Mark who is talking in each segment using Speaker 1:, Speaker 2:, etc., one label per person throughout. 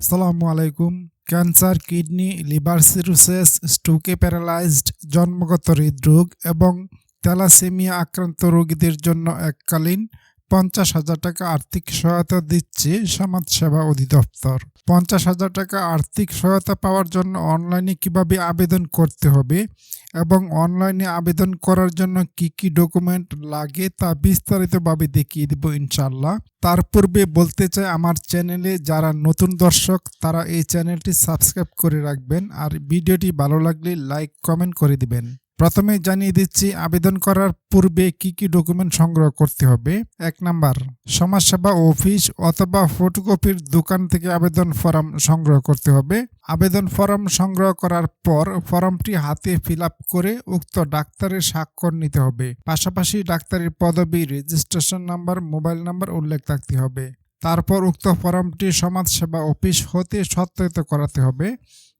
Speaker 1: আসসালামু আলাইকুম। Cancer, kidney, liver cirrhosis, স্ট্রোকে প্যারালাইজড, জন্মগত হৃদরোগ এবং থ্যালাসেমিয়া আক্রান্ত রোগীদের জন্য এককালীন পঞ্চাশ হাজার টাকা আর্থিক সহায়তা দিচ্ছে সমাজসেবা অধিদপ্তর। পঞ্চাশ হাজার টাকা আর্থিক সহায়তা পাওয়ার জন্য অনলাইনে কীভাবে আবেদন করতে হবে এবং অনলাইনে আবেদন করার জন্য কি কি ডকুমেন্ট লাগে তা বিস্তারিতভাবে দেখিয়ে দেব ইনশাল্লাহ তার পূর্বে বলতে চাই, আমার চ্যানেলে যারা নতুন দর্শক, তারা এই চ্যানেলটি সাবস্ক্রাইব করে রাখবেন আর ভিডিওটি ভালো লাগলে লাইক, কমেন্ট করে দিবেন। প্রথমে জানিয়ে দিচ্ছি, আবেদন করার পূর্বে কি কি ডকুমেন্ট সংগ্রহ করতে হবে? এক নাম্বার, সমাজসেবা অফিস অথবা ফটোকপির দোকান থেকে আবেদন ফর্ম সংগ্রহ করতে হবে। আবেদন ফর্ম সংগ্রহ করার পর ফর্মটি হাতে ফিল করে উক্ত ডাক্তারের স্বাক্ষর নিতে হবে। পাশাপাশি ডাক্তারের পদবি, রেজিস্ট্রেশন নাম্বার, মোবাইল নাম্বার উল্লেখ থাকতে হবে। তারপর উক্ত ফর্মটি সমাজসেবা অফিস হতে সত্যায়িত করাতে হবে।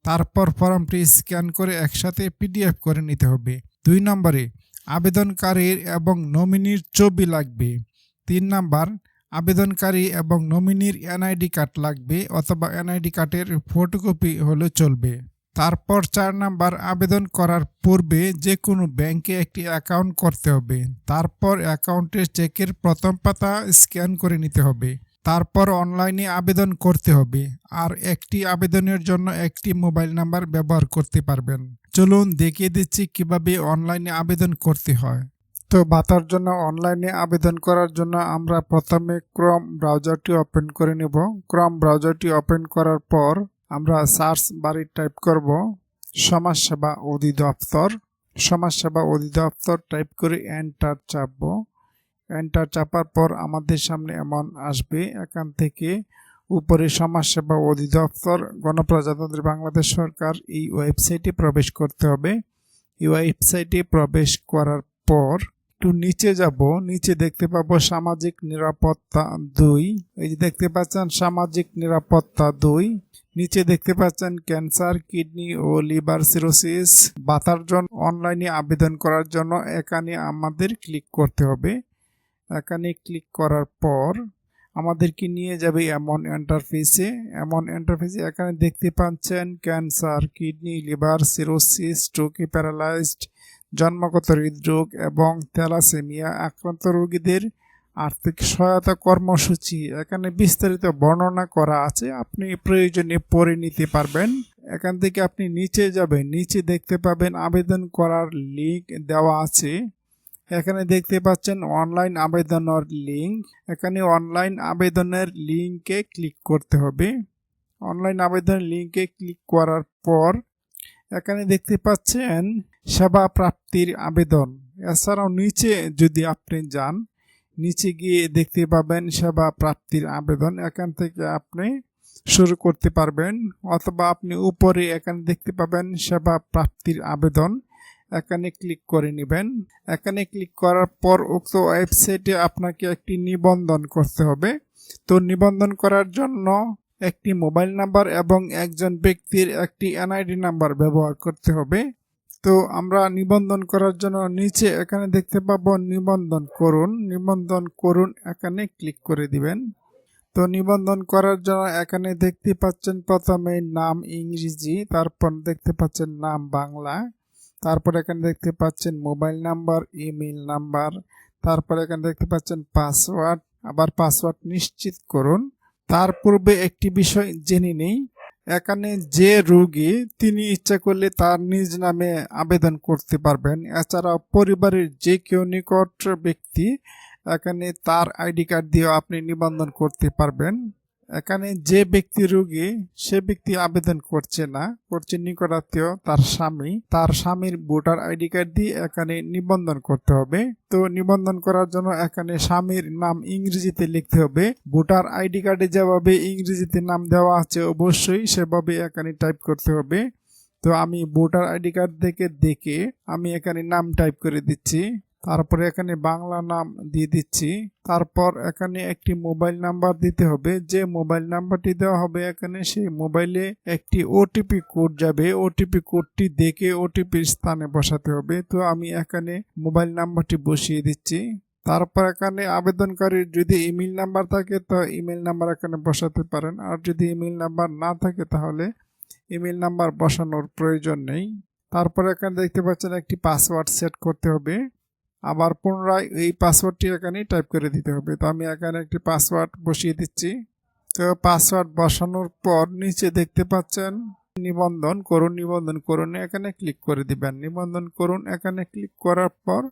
Speaker 1: তারপর ফর্মটি স্ক্যান করে একসাথে পিডিএফ করে নিতে হবে। দুই নম্বরে, আবেদনকারীর এবং নমিনির ছবি লাগবে। তিন নাম্বার, আবেদনকারী এবং নমিনির এনআইডি কার্ড লাগবে অথবা এনআইডি কার্ডের ফটোকপি হলে চলবে। তারপর চার নাম্বার, আবেদন করার পূর্বে যে কোনো ব্যাংকে একটি অ্যাকাউন্ট করতে হবে। তারপর অ্যাকাউন্টের চেকের প্রথম পাতা স্ক্যান করে নিতে হবে। তারপর অনলাইনে আবেদন করতে হবে আর একটি আবেদনের জন্য একটি মোবাইল নাম্বার ব্যবহার করতে পারবেন। চলুন দেখিয়ে দিচ্ছি কীভাবে অনলাইনে আবেদন করতে হয়। তো ভাতার জন্য অনলাইনে আবেদন করার জন্য আমরা প্রথমে ক্রম ব্রাউজারটি ওপেন করে নেব। ক্রম ব্রাউজারটি ওপেন করার পর আমরা সার্চ বাড়ি টাইপ করব সমাজসেবা অধিদপ্তর। সমাজসেবা অধিদপ্তর টাইপ করে এন্টার চাপবো। এন্টার চাপার পর আমাদের সামনে এমন আসবে। এখান থেকে উপরে সমাজসেবা অধিদপ্তর, গণপ্রজাতন্ত্রী বাংলাদেশ সরকার এই ওয়েবসাইটে প্রবেশ করতে হবে। এই ওয়েবসাইটে প্রবেশ করার পর একটু নিচে যাব। নিচে দেখতে পাবো সামাজিক নিরাপত্তা দুই। এই যে দেখতে পাচ্ছেন সামাজিক নিরাপত্তা দুই। নিচে দেখতে পাচ্ছেন ক্যান্সার, কিডনি ও লিভার সিরোসিস। বাতার জন্য অনলাইনে আবেদন করার জন্য এখানে আমাদের ক্লিক করতে হবে। এখানে ক্লিক করার পর আমাদেরকে নিয়ে যাবে এমন ইন্টারফেসে এমন ইন্টারফেসে এখানে দেখতে পাচ্ছেন ক্যান্সার কিডনি লিভার সিরোসিস স্ট্রোকে প্যারালাইজড জন্মগত হৃদরোগ এবং থ্যালাসেমিয়া আক্রান্ত রোগীদের আর্থিক সহায়তা কর্মসূচি। এখানে বিস্তারিত বর্ণনা করা আছে, আপনি প্রয়োজনে পড়ে নিতে পারবেন। এখান থেকে আপনি নিচে যাবেন, নিচে দেখতে পাবেন আবেদন করার লিঙ্ক দেওয়া আছে। এখানে দেখতে পাচ্ছেন অনলাইন আবেদনের লিঙ্ক এখানে অনলাইন আবেদনের লিঙ্কে ক্লিক করতে হবে। অনলাইন আবেদনের লিঙ্কে ক্লিক করার পর এখানে দেখতে পাচ্ছেন সেবা প্রাপ্তির আবেদন। এছাড়াও নিচে যদি আপনি যান, নিচে গিয়ে দেখতে পাবেন সেবা প্রাপ্তির আবেদন। এখান থেকে আপনি শুরু করতে পারবেন। অথবা আপনি উপরে এখানে দেখতে পাবেন সেবা প্রাপ্তির আবেদন। এখানে ক্লিক করে নেবেন। এখানে ক্লিক করার পর উক্ত ওয়েবসাইটে আপনাকে একটি নিবন্ধন করতে হবে। তো নিবন্ধন করার জন্য একটি মোবাইল নাম্বার এবং একজন ব্যক্তির একটি এনআইডি নাম্বার ব্যবহার করতে হবে। তো আমরা নিবন্ধন করার জন্য নিচে এখানে দেখতে পাবো নিবন্ধন করুন। নিবন্ধন করুন, এখানে ক্লিক করে দিবেন। তো নিবন্ধন করার জন্য এখানে দেখতে পাচ্ছেন প্রথমে নাম ইংরেজি, তারপর দেখতে পাচ্ছেন নাম বাংলা। তারপর এখানে দেখতে পাচ্ছেন মোবাইল নাম্বার ইমেল নাম্বার, তারপর এখানে দেখতে পাচ্ছেন পাসওয়ার্ড। আবার পাসওয়ার্ড নিশ্চিত করুন। তার পূর্বে একটি বিষয় জেনে নেই। এখানে যে রোগী, তিনি ইচ্ছা করলে তার নিজ নামে আবেদন করতে পারবেন। এছাড়াও পরিবারের যে কেউ নিকট ব্যক্তি, এখানে তার আইডি কার্ড দিয়েও আপনি নিবন্ধন করতে পারবেন। এখানে যে ব্যক্তি রোগী, সে ব্যক্তি আবেদন করছে না। করছে নিকটাত্মীয়, তার স্বামী। তার স্বামীর ভোটার আইডি কার্ড দিয়ে এখানে নিবন্ধন করতে হবে। তো নিবন্ধন করার জন্য এখানে স্বামীর নাম ইংরেজিতে লিখতে হবে। ভোটার আইডি কার্ডে যেভাবে ইংরেজিতে নাম দেওয়া আছে, অবশ্যই সেভাবে এখানে টাইপ করতে হবে। তো আমি ভোটার আইডি কার্ড থেকে দেখে আমি এখানে নাম টাইপ করে দিচ্ছি। তারপরে এখানে বাংলা নাম দিয়ে দিচ্ছি। তারপর এখানে একটি মোবাইল নাম্বার দিতে হবে। যে মোবাইল নাম্বারটি দেওয়া হবে এখানে, সেই মোবাইলে একটি ওটিপি কোড যাবে। ওটিপি কোডটি দেখে ওটিপির স্থানে বসাতে হবে। তো আমি এখানে মোবাইল নাম্বারটি বসিয়ে দিচ্ছি। তারপর এখানে আবেদনকারীর যদি ইমেল নাম্বার থাকে, তো ইমেল নাম্বার এখানে বসাতে পারেন। আর যদি ইমেল নাম্বার না থাকে, তাহলে ইমেল নাম্বার বসানোর প্রয়োজন নেই। তারপর এখানে দেখতে পাচ্ছেন একটি পাসওয়ার্ড সেট করতে হবে। আবার পুনরায় এই পাসওয়ার্ডটি এখানে টাইপ করে দিতে হবে। তো আমি এখানে একটি পাসওয়ার্ড বসিয়ে দিচ্ছি। তো পাসওয়ার্ড বসানোর পর নিচে দেখতে পাচ্ছেন, নিবন্ধন করুন নিবন্ধন করুন, এখানে ক্লিক করে দিবেন। নিবন্ধন করুন, এখানে ক্লিক করার পর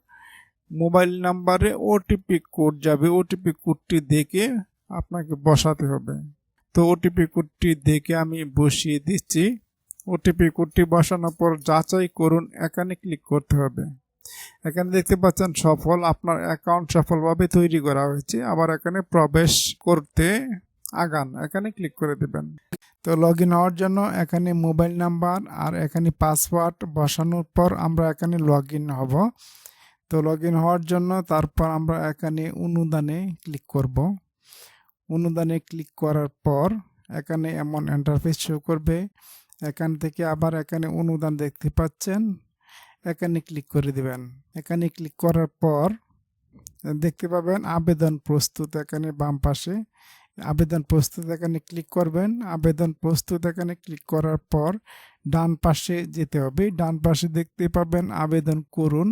Speaker 1: মোবাইল নাম্বারে ওটিপি কোড যাবে। ওটিপি কোডটি দেখে আপনাকে বসাতে হবে। তো ওটিপি কোডটি দেখে আমি বসিয়ে দিচ্ছি। ওটিপি কোডটি বসানোর পর যাচাই করুন, এখানে ক্লিক করতে হবে। এখানে দেখতে পাচ্ছেন সফল, আপনার অ্যাকাউন্ট সফলভাবে তৈরি করা হয়েছে। আবার এখানে প্রবেশ করতে আগান, এখানে ক্লিক করে দেবেন। তো লগ ইন হওয়ার জন্য এখানে মোবাইল নাম্বার আর এখানে পাসওয়ার্ড বসানোর পর আমরা এখানে লগ ইন হব। তো লগ ইন হওয়ার জন্য তারপর আমরা এখানে অনুদানে ক্লিক করব। অনুদানে ক্লিক করার পর এখানে এমন ইন্টারফেস শো করবে। এখান থেকে আবার এখানে অনুদান দেখতে পাচ্ছেন। এখানে ক্লিক করে দিবেন। এখানে ক্লিক করার পর দেখতে পাবেন আবেদন প্রস্তুত এখানে বাম পাশে। আবেদন প্রস্তুত এখানে ক্লিক করবেন। আবেদন প্রস্তুত এখানে ক্লিক করার পর ডান পাশে যেতে হবে। ডান পাশে দেখতে পাবেন আবেদন করুন।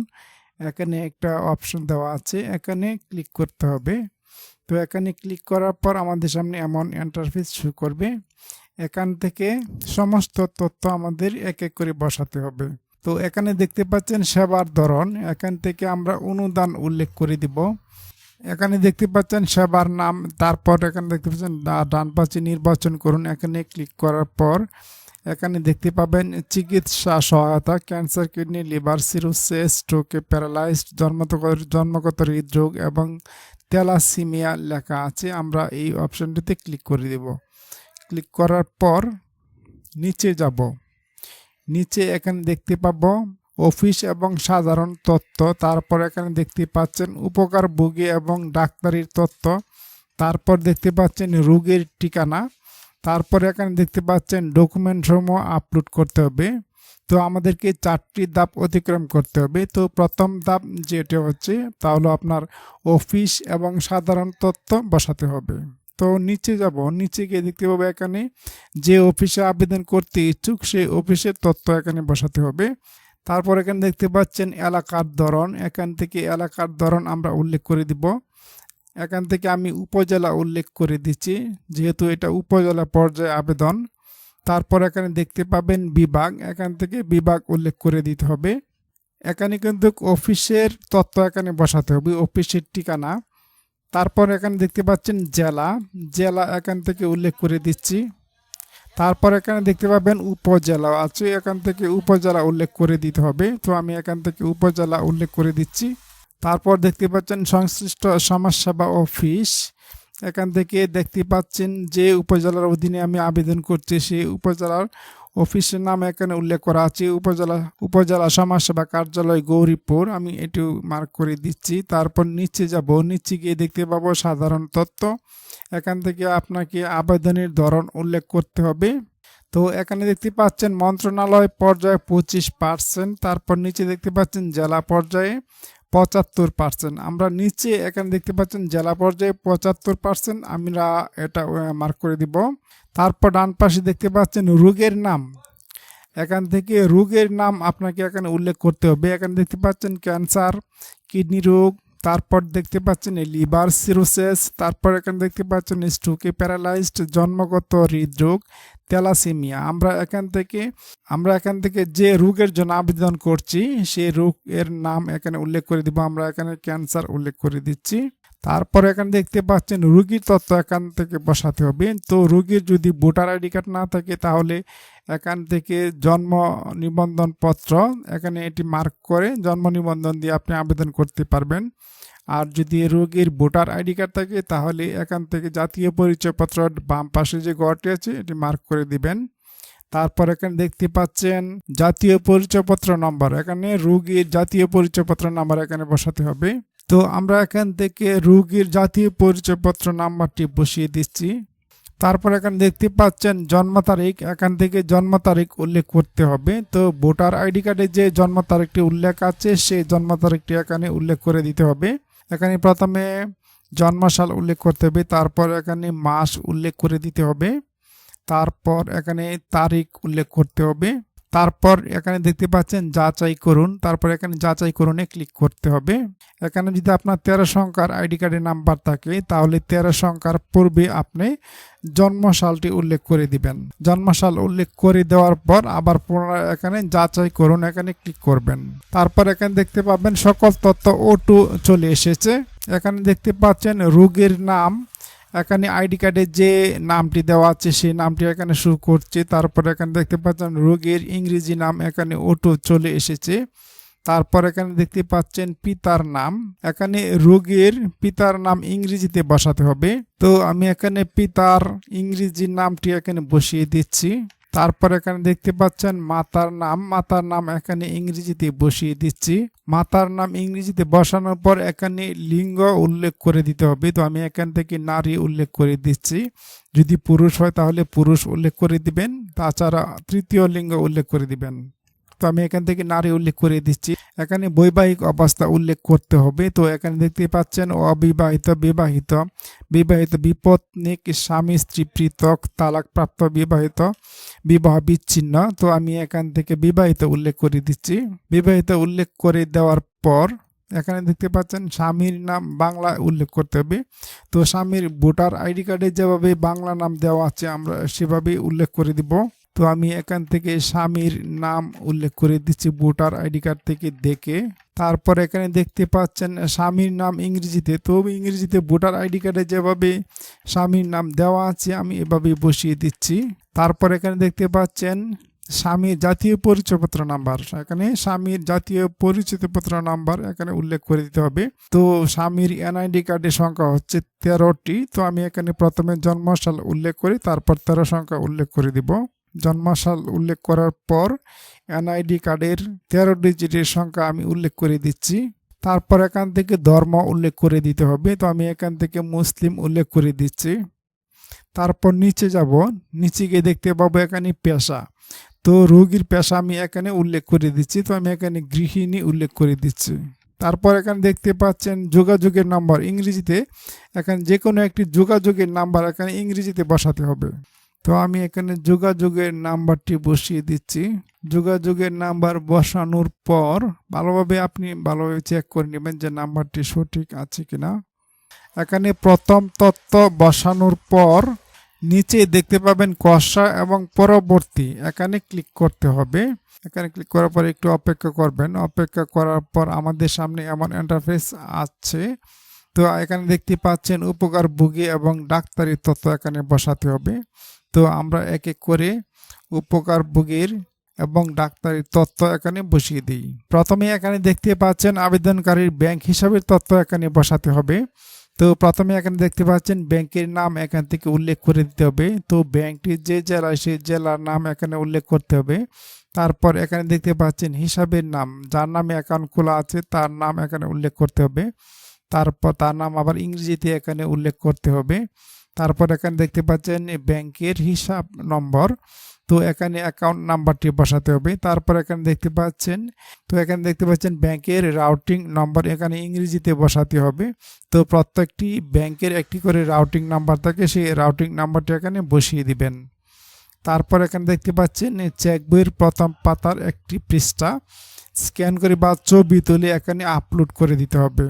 Speaker 1: এখানে একটা অপশন দেওয়া আছে। এখানে ক্লিক করতে হবে। তো এখানে ক্লিক করার পর আমাদের সামনে এমন ইন্টারফেস শুরু করবে। এখান থেকে সমস্ত তথ্য আমাদের এক এক করে বসাতে হবে। তো এখানে দেখতে পাচ্ছেন সেবার ধরন। এখান থেকে আমরা অনুদান উল্লেখ করে দিব। এখানে দেখতে পাচ্ছেন সেবার নাম, তারপর এখানে দেখতে পাচ্ছেন ডান পাশে নির্বাচন করুন। এখানে ক্লিক করার পর এখানে দেখতে পাবেন চিকিৎসা সহায়তা ক্যান্সার কিডনি লিভার সিরোসিস স্ট্রোকে প্যারালাইজড জন্মগত জন্মগত হৃদরোগ এবং তেলাসিমিয়া লেখা আছে। আমরা এই অপশনটিতে ক্লিক করে দেব। ক্লিক করার পর নিচে যাব। নিচে এখানে দেখতে পাব অফিস এবং সাধারণ তথ্য। তারপর এখানে দেখতে পাচ্ছেন উপকারভোগী এবং ডাক্তারির তথ্য। তারপর দেখতে পাচ্ছেন রোগীর ঠিকানা। তারপর এখানে দেখতে পাচ্ছেন ডকুমেন্ট সমূহ আপলোড করতে হবে। তো আমাদেরকে চারটি ধাপ অতিক্রম করতে হবে। তো প্রথম ধাপ যেটা হচ্ছে তা হলো আপনার অফিস এবং সাধারণ তথ্য বসাতে হবে। তো নিচে যাব। নিচে গিয়ে দেখতে পাবো এখানে যে অফিসে আবেদন করতে ইচ্ছুক, সেই অফিসের তথ্য এখানে বসাতে হবে। তারপর এখানে দেখতে পাচ্ছেন এলাকার ধরন। এখান থেকে এলাকার ধরন আমরা উল্লেখ করে দিব। এখান থেকে আমি উপজেলা উল্লেখ করে দিচ্ছি, যেহেতু এটা উপজেলা পর্যায়ে আবেদন। তারপর এখানে দেখতে পাবেন বিভাগ। এখান থেকে বিভাগ উল্লেখ করে দিতে হবে। এখানে কিন্তু অফিসের তথ্য এখানে বসাতে হবে। অফিসের ঠিকানা। তারপর এখানে দেখতে পাচ্ছেন জেলা। জেলা এখান থেকে উল্লেখ করে দিচ্ছি। তারপর এখানে দেখতে পাবেন উপজেলা। আছে এখান থেকে উপজেলা উল্লেখ করে দিতে হবে। তো আমি এখান থেকে উপজেলা উল্লেখ করে দিচ্ছি। তারপর দেখতে পাচ্ছেন সংশ্লিষ্ট সমাজসেবা অফিস। এখান থেকে দেখতে পাচ্ছেন যে উপজেলার অধীনে আমি আবেদন করছি, সেই উপজেলার অফিসের নাম এখানে উল্লেখ করা আছে, উপজেলা উপজেলা সমাজসেবা কার্যালয় গৌরীপুর। আমি এটি মার্ক করে দিচ্ছি। তারপর নিচে যাব। নিচে গিয়ে দেখতে পাবো সাধারণ তথ্য। এখান থেকে আপনাকে আবেদনের ধরন উল্লেখ করতে হবে। তো এখানে দেখতে পাচ্ছেন, মন্ত্রণালয় পর্যায়ে পঁচিশ পার্সেন্ট তারপর নিচে দেখতে পাচ্ছেন জেলা পর্যায়ে পঁচাত্তর পার্সেন্ট আমরা নিচে এখানে দেখতে পাচ্ছেন জেলা পর্যায়ে পঁচাত্তর পার্সেন্ট আমরা এটা মার্ক করে দিব। তারপর ডান পাশে দেখতে পাচ্ছেন রোগের নাম। এখান থেকে রোগের নাম আপনাকে এখানে উল্লেখ করতে হবে। এখানে দেখতে পাচ্ছেন ক্যান্সার, কিডনি রোগ, তারপর দেখতে পাচ্ছেন লিভার সিরোসেস, তারপর এখানে দেখতে পাচ্ছেন স্ট্রোকে প্যারালাইজড জন্মগত হৃদরোগ তেলাসেমিয়া আমরা এখান থেকে, আমরা এখান থেকে যে রোগের জন্য আবেদন করছি, সেই রোগের নাম এখানে উল্লেখ করে দিব। আমরা এখানে ক্যান্সার উল্লেখ করে দিচ্ছি। তারপর এখানে দেখতে পাচ্ছেন রুগীর তথ্য এখান থেকে বসাতে হবে। তো রুগীর যদি ভোটার আইডি কার্ড না থাকে তাহলে এখান থেকে জন্ম নিবন্ধন পত্র, এখানে এটি মার্ক করে জন্ম নিবন্ধন দিয়ে আপনি আবেদন করতে পারবেন। আর যদি রোগীর ভোটার আইডি কার্ড থাকে তাহলে এখান থেকে জাতীয় পরিচয়পত্র বাম পাশে যে ঘরটি আছে এটি মার্ক করে দিবেন। তারপর এখানে দেখতে পাচ্ছেন জাতীয় পরিচয়পত্র নম্বর, এখানে রোগীর জাতীয় পরিচয়পত্র নাম্বার এখানে বসাতে হবে। তো আমরা এখান থেকে রোগীর জাতীয় পরিচয়পত্র নাম্বারটি বসিয়ে দিচ্ছি। তারপর এখানে দেখতে পাচ্ছেন জন্ম তারিখ, এখান থেকে জন্ম তারিখ উল্লেখ করতে হবে। তো ভোটার আইডি কার্ডে যে জন্ম তারিখটি উল্লেখ আছে, সেই জন্ম তারিখটি এখানে উল্লেখ করে দিতে হবে। এখানে প্রথমে জন্মসাল উল্লেখ করতে হবে, তারপর এখানে মাস উল্লেখ করে দিতে হবে, তারপর এখানে তারিখ উল্লেখ করতে হবে। তারপর এখানে দেখতে পাচ্ছেন যাচাই করুন। তারপর এখানে যাচাই করুনে ক্লিক করতে হবে। এখানে যদি আপনার তেরো সংখ্যার আইডি কার্ডের নাম্বার থাকে, তাহলে তেরো সংখ্যার পূর্বে আপনি জন্মসালটি উল্লেখ করে দিবেন। জন্মসাল উল্লেখ করে দেওয়ার পর আবার পুনরায় এখানে যাচাই করুন, এখানে ক্লিক করবেন। তারপর এখানে দেখতে পাবেন সকল তথ্য ও চলে এসেছে। এখানে দেখতে পাচ্ছেন রোগের নাম এখানে আইডি কার্ডে যে নামটি দেওয়া আছে, সেই নামটি এখানে শুরু করছে। তারপর এখানে দেখতে পাচ্ছেন রোগীর ইংরেজি নাম এখানে ওটো চলে এসেছে। তারপর এখানে দেখতে পাচ্ছেন পিতার নাম। এখানে রোগীর পিতার নাম ইংরেজিতে বসাতে হবে। তো আমি এখানে পিতার ইংরেজি নামটি এখানে বসিয়ে দিচ্ছি। তারপর এখানে দেখতে পাচ্ছেন মাতার নাম মাতার নাম এখানে ইংরেজিতে বসিয়ে দিচ্ছি। মাতার নাম ইংরেজিতে বসানোর পর এখানে লিঙ্গ উল্লেখ করে দিতে হবে। তো আমি এখান থেকে নারী উল্লেখ করে দিচ্ছি। যদি পুরুষ হয় তাহলে পুরুষ উল্লেখ করে দিবেন, তাছাড়া তৃতীয় লিঙ্গ উল্লেখ করে দিবেন। তো আমি এখান থেকে নারী উল্লেখ করে দিচ্ছি। এখানে বৈবাহিক অবস্থা উল্লেখ করতে হবে। তো এখানে দেখতে পাচ্ছেন, অবিবাহিত, বিবাহিত। বিবাহিত বিপত্নিক স্বামী, স্ত্রী পৃথক, তালাকপ্রাপ্ত, বিবাহিত, বিবাহ বিচ্ছিন্ন। তো আমি এখান থেকে বিবাহিত উল্লেখ করে দিচ্ছি। বিবাহিত উল্লেখ করে দেওয়ার পর এখানে দেখতে পাচ্ছেন, স্বামীর নাম বাংলা উল্লেখ করতে হবে। তো স্বামীর ভোটার আইডি কার্ডে যেভাবে বাংলা নাম দেওয়া আছে, আমরা সেভাবেই উল্লেখ করে দিব। তো আমি এখান থেকে স্বামীর নাম উল্লেখ করে দিচ্ছি, ভোটার আইডি কার্ড থেকে দেখে। তারপর এখানে দেখতে পাচ্ছেন, স্বামীর নাম ইংরেজিতে। তো ইংরেজিতে ভোটার আইডি কার্ডে যেভাবে স্বামীর নাম দেওয়া আছে, আমি এভাবেই বসিয়ে দিচ্ছি। তারপর এখানে দেখতে পাচ্ছেন, স্বামীর জাতীয় পরিচয়পত্র নাম্বার। এখানে স্বামীর জাতীয় পরিচয়পত্র নাম্বার এখানে উল্লেখ করে দিতে হবে। তো স্বামীর এনআইডি কার্ডের সংখ্যা হচ্ছে তেরোটি। তো আমি এখানে প্রথমে জন্মসাল উল্লেখ করি, তারপর তেরো সংখ্যা উল্লেখ করে দিব। জন্মসাল উল্লেখ করার পর এনআইডি কার্ডের তেরো ডিজিটের সংখ্যা আমি উল্লেখ করে দিচ্ছি। তারপর এখান থেকে ধর্ম উল্লেখ করে দিতে হবে, তো আমি এখান থেকে মুসলিম উল্লেখ করে দিচ্ছি। তারপর নিচে যাব, নিচে গিয়ে দেখতে পাবো এখানে পেশা। তো রোগীর পেশা আমি এখানে উল্লেখ করে দিচ্ছি, তো আমি এখানে গৃহিণী উল্লেখ করে দিচ্ছি। তারপর এখানে দেখতে পাচ্ছেন যোগাযোগের নাম্বার। ইংরেজিতে এখানে যে কোনো একটি যোগাযোগের নাম্বার এখানে ইংরেজিতে বসাতে হবে। তো আমি এখানে যোগাযোগের নাম্বারটি বসিয়ে দিচ্ছি। যোগাযোগের নাম্বার বসানোর পর ভালোভাবে আপনি ভালোভাবে চেক করে নেবেন যে নাম্বারটি সঠিক আছে কিনা। এখানে প্রথম তথ্য বসানোর পর নিচে দেখতে পাবেন কষা এবং পরবর্তী। এখানে ক্লিক করতে হবে। এখানে ক্লিক করার পর একটু অপেক্ষা করবেন। অপেক্ষা করার পর আমাদের সামনে এমন ইন্টারফেস আছে। তো এখানে দেখতে পাচ্ছেন উপকার ভুগি এবং ডাক্তারি তথ্য এখানে বসাতে হবে। তো আমরা এক এক করে উপকার ভোগীর এবং ডাক্তারি তথ্য এখানে বসিয়ে দিই। প্রথমে এখানে দেখতে পাচ্ছেন আবেদনকারীর ব্যাংক হিসাবের তথ্য এখানে বসাতে হবে। তো প্রথমে এখানে দেখতে পাচ্ছেন ব্যাংকের নাম এখান থেকে উল্লেখ করে দিতে হবে। তো ব্যাংকটি যে জেলায় সেই জেলার নাম এখানে উল্লেখ করতে হবে। তারপর এখানে দেখতে পাচ্ছেন হিসাবের নাম, যার নামে অ্যাকাউন্ট খোলা আছে তার নাম এখানে উল্লেখ করতে হবে। তারপর তার নাম আবার ইংরেজিতে এখানে উল্লেখ করতে হবে। তারপর এখানে দেখতে পাচ্ছেন ব্যাংকের হিসাব নম্বর। তো এখানে অ্যাকাউন্ট নাম্বারটি বসাতে হবে। তারপর এখানে দেখতে পাচ্ছেন, তো এখানে দেখতে পাচ্ছেন ব্যাংকের রাউটিং নম্বর এখানে ইংরেজিতে বসাতে হবে। তো প্রত্যেকটি ব্যাংকের একটি করে রাউটিং নাম্বার থাকে, সেই রাউটিং নাম্বারটি এখানে বসিয়ে দিবেন। তারপর এখানে দেখতে পাচ্ছেন চেক বইয়ের প্রথম পাতার একটি পৃষ্ঠা। স্ক্যান করে বা ছবি তুলে এখানে আপলোড করে দিতে হবে।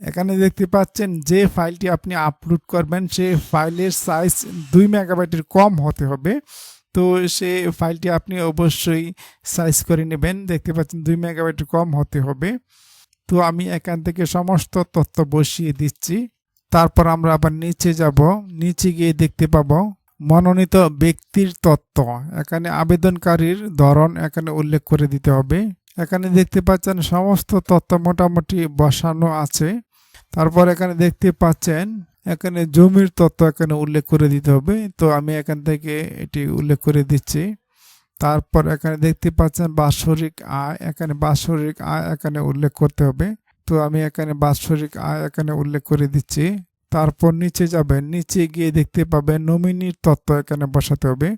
Speaker 1: এখানে দেখতে পাচ্ছেন যে ফাইলটি আপনি আপলোড করবেন সেই ফাইলের সাইজ দুই মেগাবাইটের কম হতে হবে। তো সে ফাইলটি আপনি অবশ্যই সাইজ করে নেবেন, দেখতে পাচ্ছেন দুই মেগাবাইটের কম হতে হবে। তো আমি এখান থেকে সমস্ত তথ্য বসিয়ে দিচ্ছি। তারপর আমরা আবার নিচে যাব। নিচে গিয়ে দেখতে পাবো মনোনীত ব্যক্তির তথ্য। এখানে আবেদনকারীর ধরন এখানে উল্লেখ করে দিতে হবে। এখানে দেখতে পাচ্ছেন সমস্ত তথ্য মোটামুটি বসানো আছে। তারপর এখানে দেখতে পাচ্ছেন এখানে জমির তথ্য এখানে উল্লেখ করে দিতে হবে। তো আমি এখান থেকে এটি উল্লেখ করে দিচ্ছি। তারপর এখানে দেখতে পাচ্ছেন বাৎসরিক আয়, এখানে বাৎসরিক আয় এখানে উল্লেখ করতে হবে। তো আমি এখানে বাৎসরিক আয় এখানে উল্লেখ করে দিচ্ছি। তারপর নিচে যাবেন, নিচে গিয়ে দেখতে পাবেন নমিনির তথ্য এখানে বসাতে হবে।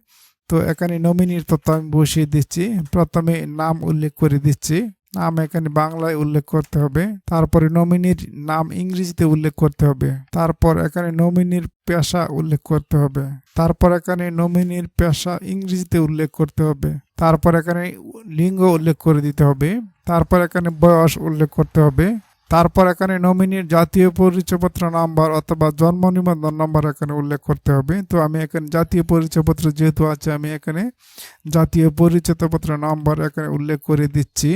Speaker 1: তো এখানে নমিনির তথ্য আমি বসিয়ে দিচ্ছি। প্রথমে নাম উল্লেখ করে দিচ্ছি। নাম এখানে বাংলায় উল্লেখ করতে হবে। তারপরে নমিনির নাম ইংরেজিতে উল্লেখ করতে হবে। তারপর এখানে নমিনির পেশা উল্লেখ করতে হবে। তারপর এখানে নমিনির পেশা ইংরেজিতে উল্লেখ করতে হবে। তারপর এখানে লিঙ্গ উল্লেখ করে দিতে হবে। তারপর এখানে বয়স উল্লেখ করতে হবে। তারপর এখানে নমিনির জাতীয় পরিচয়পত্র নাম্বার অথবা জন্ম নিবন্ধন নাম্বার এখানে উল্লেখ করতে হবে। তো আমি এখানে জাতীয় পরিচয়পত্র যেহেতু আছে, আমি এখানে জাতীয় পরিচয়পত্র নাম্বার এখানে উল্লেখ করে দিচ্ছি।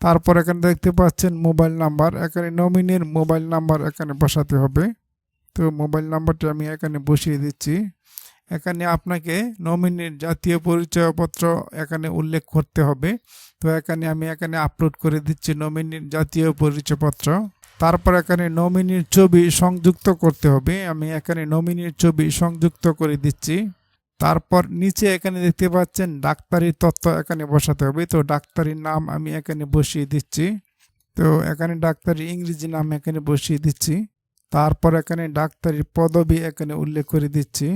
Speaker 1: তারপর এখানে দেখতে পাচ্ছেন মোবাইল নাম্বার এখানে নমিনির মোবাইল নাম্বার এখানে বসাতে হবে। তো মোবাইল নাম্বারটি আমি এখানে বসিয়ে দিচ্ছি। এখানে আপনাকে নমিনির জাতীয় পরিচয়পত্র এখানে উল্লেখ করতে হবে। তো এখানে আমি এখানে আপলোড করে দিচ্ছি নমিনির জাতীয় পরিচয়পত্র। তারপর এখানে নমিনির ছবি সংযুক্ত করতে হবে। আমি এখানে নমিনির ছবি সংযুক্ত করে দিচ্ছি। তারপর নিচে এখানে দেখতে পাচ্ছেন ডাক্তারির তথ্য এখানে বসাতে হবে। তো ডাক্তারির নাম আমি এখানে বসিয়ে দিচ্ছি। তো এখানে ডাক্তারি ইংরেজি নাম এখানে বসিয়ে দিচ্ছি। তারপর এখানে ডাক্তারির পদবি এখানে উল্লেখ করে দিচ্ছি।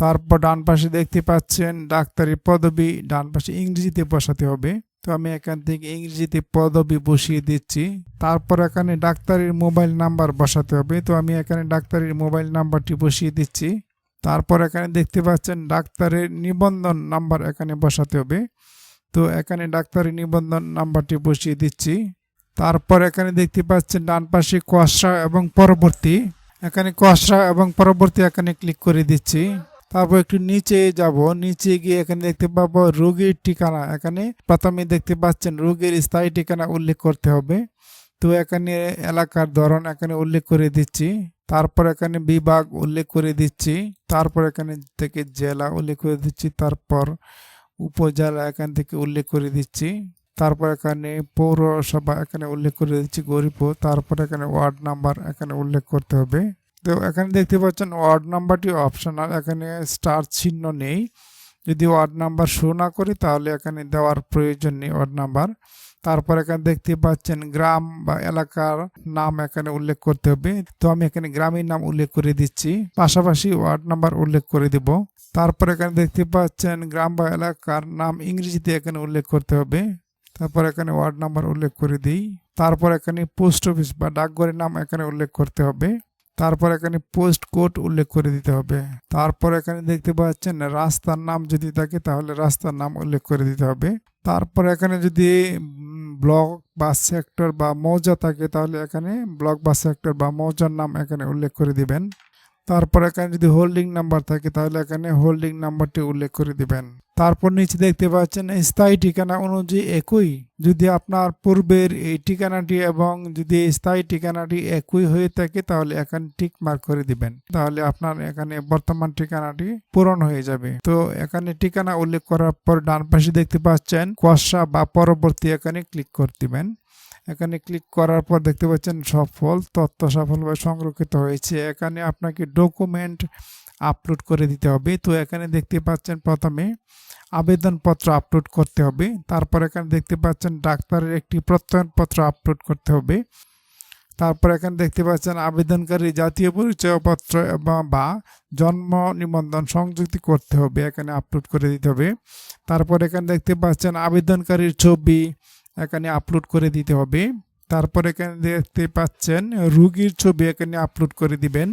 Speaker 1: তারপর ডান পাশে দেখতে পাচ্ছেন ডাক্তারি পদবি, ডান পাশে ইংরেজিতে বসাতে হবে। তো আমি এখান থেকে ইংরেজিতে পদবি বসিয়ে দিচ্ছি। তারপর এখানে ডাক্তারির মোবাইল নাম্বার বসাতে হবে। তো আমি এখানে ডাক্তারির মোবাইল নাম্বারটি বসিয়ে দিচ্ছি। তারপর এখানে দেখতে পাচ্ছেন ডাক্তারের নিবন্ধন নাম্বার এখানে বসাতে হবে। তো এখানে ডাক্তারি নিবন্ধন নাম্বারটি বসিয়ে দিচ্ছি। তারপর এখানে দেখতে পাচ্ছেন ডান পাশে কসরা এবং পরবর্তী। এখানে কসরা এবং পরবর্তী এখানে ক্লিক করে দিচ্ছি। তারপর একটু নিচে যাব। নিচে গিয়ে এখানে দেখতে পাবো রোগীর ঠিকানা। এখানে প্রথমে দেখতে পাচ্ছেন রোগীর স্থায়ী ঠিকানা উল্লেখ করতে হবে। তো এখানে এলাকার ধরন এখানে উল্লেখ করে দিচ্ছি। তারপর এখানে বিভাগ উল্লেখ করে দিচ্ছি। তারপর এখানে থেকে জেলা উল্লেখ করে দিচ্ছি। তারপর উপজেলা এখান থেকে উল্লেখ করে দিচ্ছি। তারপর এখানে পৌরসভা এখানে উল্লেখ করে দিচ্ছি গরিপুর তারপর এখানে ওয়ার্ড নাম্বার এখানে উল্লেখ করতে হবে। তো এখানে দেখতে পাচ্ছেন ওয়ার্ড নাম্বারটি অপশনাল, এখানে স্টার চিহ্ন নেই। যদি ওয়ার্ড নাম্বার শো না করি তাহলে এখানে দেওয়ার প্রয়োজন নেই ওয়ার্ড নাম্বার। তারপর এখানে দেখতে পাচ্ছেন গ্রাম বা এলাকার নাম এখানে উল্লেখ করতে হবে। তো আমি এখানে গ্রামের নাম উল্লেখ করে দিচ্ছি, পাশাপাশি ওয়ার্ড নাম্বার উল্লেখ করে দিব। তারপর এখানে দেখতে পাচ্ছেন গ্রাম বা এলাকার নাম ইংরেজিতে এখানে উল্লেখ করতে হবে। তারপর এখানে ওয়ার্ড নাম্বার উল্লেখ করে দিই। তারপর এখানে পোস্ট অফিস বা ডাকঘরের নাম এখানে উল্লেখ করতে হবে। তারপর এখানে পোস্ট কোড উল্লেখ করে দিতে হবে। তারপর এখানে দেখতে পাচ্ছেন রাস্তার নাম যদি থাকে তাহলে রাস্তার নাম উল্লেখ করে দিতে হবে। তারপর এখানে যদি ব্লক বা সেক্টর বা মৌজা থাকে তাহলে এখানে ব্লক বা সেক্টর বা মৌজার নাম এখানে উল্লেখ করে দিবেন। তারপর এখানে যদি হোল্ডিং নাম্বার থাকে তাহলে এখানে হোল্ডিং নাম্বারটি উল্লেখ করে দিবেন। তারপর নিচে দেখতে পাচ্ছেন, স্থায়ী ঠিকানা অনুযায়ী একই। যদি আপনার পূর্বের এই ঠিকানাটি এবং যদি স্থায়ী ঠিকানাটি একই হয়ে থাকে, তাহলে এখানে টিক মার্ক করে দিবেন। তাহলে আপনার এখানে বর্তমান ঠিকানাটি পূরণ হয়ে যাবে। তো এখানে ঠিকানা উল্লেখ করার পর ডান পাশে দেখতে পাচ্ছেন কষা বা পরবর্তী এখানে ক্লিক করে দিবেন। এখানে ক্লিক করার পর দেখতে পাচ্ছেন, সফল, তথ্য সফলভাবে সংরক্ষিত হয়েছে। এখানে আপনাকে ডকুমেন্ট আপলোড করে দিতে হবে। তো এখানে দেখতে পাচ্ছেন প্রথমে আবেদনপত্র আপলোড করতে হবে। তারপর এখানে দেখতে পাচ্ছেন ডাক্তারের একটি প্রত্যয়নপত্র আপলোড করতে হবে। তারপর এখানে দেখতে পাচ্ছেন আবেদনকারী জাতীয় পরিচয়পত্র বা জন্ম নিবন্ধন সংযুক্তি করতে হবে, এখানে আপলোড করে দিতে হবে। তারপর এখানে দেখতে পাচ্ছেন আবেদনকারীর ছবি এখানে আপলোড করে দিতে হবে। তারপর এখানে দেখতে পাচ্ছেন রুগীর ছবি এখানে আপলোড করে দিবেন।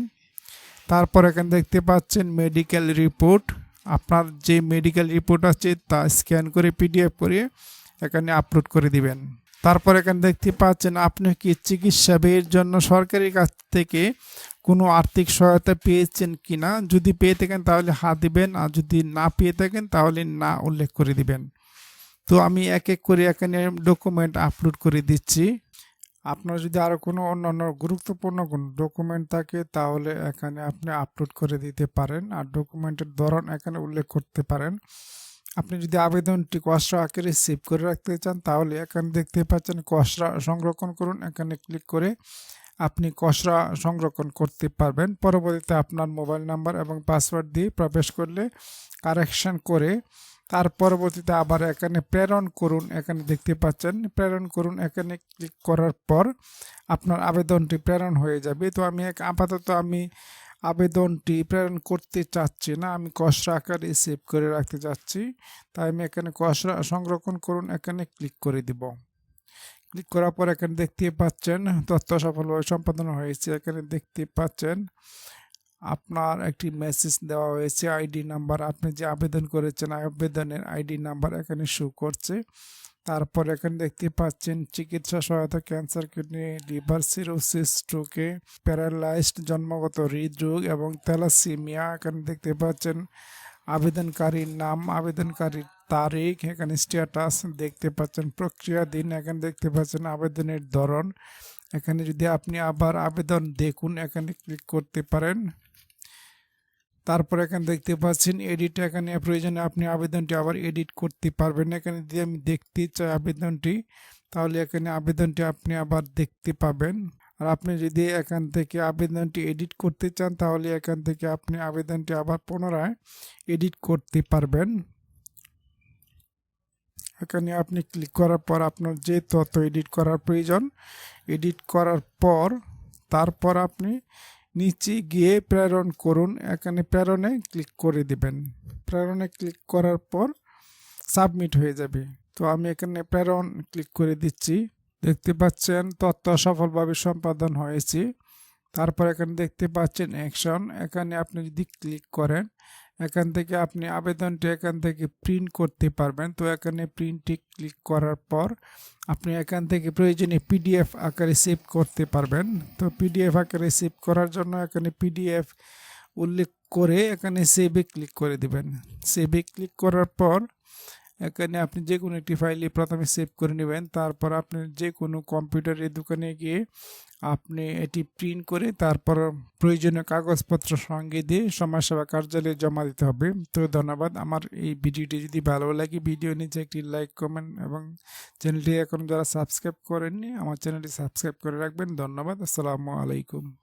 Speaker 1: তারপর এখানে দেখতে পাচ্ছেন মেডিকেল রিপোর্ট আপনার যে মেডিকেল রিপোর্ট আছে, তা স্ক্যান করে পিডিএফ করে এখানে আপলোড করে দিবেন। তারপর এখানে দেখতে পাচ্ছেন, আপনি কি চিকিৎসা ব্যয়ের জন্য সরকারের কাছ থেকে কোনো আর্থিক সহায়তা পেয়েছেন কি না যদি পেয়ে থাকেন, তাহলে হাত দিবেন, আর যদি না পেয়ে থাকেন, তাহলে না উল্লেখ করে দিবেন। তো আমি এক এক করে এখানে ডকুমেন্ট আপলোড করে দিচ্ছি। আপনার যদি আরও কোনো অন্যান্য গুরুত্বপূর্ণ কোনো ডকুমেন্ট থাকে, তাহলে এখানে আপনি আপলোড করে দিতে পারেন। আর ডকুমেন্টের ধরন এখানে উল্লেখ করতে পারেন। আপনি যদি আবেদনটি কসরা আকারে সেভ করে রাখতে চান, তাহলে এখানে দেখতে পাচ্ছেন কসরা সংরক্ষণ করুন। এখানে ক্লিক করে আপনি কসরা সংরক্ষণ করতে পারবেন। পরবর্তীতে আপনার মোবাইল নাম্বার এবং পাসওয়ার্ড দিয়ে প্রবেশ করলে কারেকশন করে তার পরবর্তীতে আবার এখানে প্রেরণ করুন, এখানে দেখতে পাচ্ছেন। প্রেরণ করুন, এখানে ক্লিক করার পর আপনার আবেদনটি প্রেরণ হয়ে যাবে। তো আমি এক আপাতত আমি আবেদনটি প্রেরণ করতে চাচ্ছি না, আমি কসরা আকারে সেভ করে রাখতে চাচ্ছি। তাই আমি এখানে কসরা সংরক্ষণ করুন, এখানে ক্লিক করে দিব। ক্লিক করার পর এখানে দেখতে পাচ্ছেন, তথ্য সফলভাবে সম্পাদন হয়েছে, এখানে দেখতে পাচ্ছেন। আপনার একটি মেসেজ দেওয়া হয়েছে আইডি নাম্বার আপনি যে আবেদন করেছেন, আবেদনের আইডি নাম্বার এখানে শো করছে। তারপর এখানে দেখতে পাচ্ছেন, চিকিৎসা সহায়তা ক্যান্সার কিডনি লিভার সিরোসিস স্ট্রোকে প্যারালাইজড জন্মগত হৃদরোগ এবং থ্যালাসিমিয়া এখানে দেখতে পাচ্ছেন, আবেদনকারীর নাম, আবেদনকারীর তারিখ, এখানে স্ট্যাটাস দেখতে পাচ্ছেন, প্রক্রিয়া দিন, এখানে দেখতে পাচ্ছেন আবেদনের ধরন। এখানে যদি আপনি আবার আবেদন দেখুন, এখানে ক্লিক করতে পারেন। তারপর এখানে দেখতে পাচ্ছেন এডিট এখানে প্রয়োজনে আপনি আবেদনটি আবার এডিট করতে পারবেন। এখানে যদি আমি দেখতে চাই আবেদনটি, তাহলে এখানে আবেদনটি আপনি আবার দেখতে পাবেন। আর আপনি যদি এখান থেকে আবেদনটি এডিট করতে চান, তাহলে এখান থেকে আপনি আবেদনটি আবার পুনরায় এডিট করতে পারবেন। এখানে আপনি ক্লিক করার পর আপনার যে তথ্য এডিট করার প্রয়োজন এডিট করার পর তারপর আপনি নিচে গিয়ে প্রেরণ করুন। এখানে প্রেরণে ক্লিক করে দিবেন। প্রেরণে ক্লিক করার পর সাবমিট হয়ে যাবে। তো আমি এখানে প্রেরণ ক্লিক করে দিচ্ছি। দেখতে পাচ্ছেন, তথ্য সফলভাবে সম্পাদন হয়েছে। তারপর এখানে দেখতে পাচ্ছেন, অ্যাকশন। এখানে আপনি যদি ক্লিক করেন এখান থেকে আপনি আবেদনটি এখান থেকে প্রিন্ট করতে পারবেন। তো এখানে প্রিন্টে ক্লিক করার পর আপনি এখান থেকে প্রয়োজনে পিডিএফ আকারে সেভ করতে পারবেন। তো পিডিএফ আকারে সেভ করার জন্য এখানে পিডিএফ উল্লেখ করে এখানে সেভে ক্লিক করে দিবেন। সেভে ক্লিক করার পর এখানে আপনি যে কোনো একটি ফাইলে প্রথমে সেভ করে নেবেন, তারপর আপনি যে কোনো কম্পিউটারের দোকানে গিয়ে আপনি এটি প্রিন্ট করে তারপর প্রয়োজনীয় কাগজপত্র সঙ্গে দিয়ে সমাজসেবা কার্যালয়ে জমা দিতে হবে। তো ধন্যবাদ। আমার এই ভিডিওটি যদি ভালো লাগে, ভিডিও নিচে একটি লাইক কমেন্ট এবং চ্যানেলটি এখন যারা সাবস্ক্রাইব করেননি, আমার চ্যানেলটি সাবস্ক্রাইব করে রাখবেন। ধন্যবাদ। আসসালামু আলাইকুম।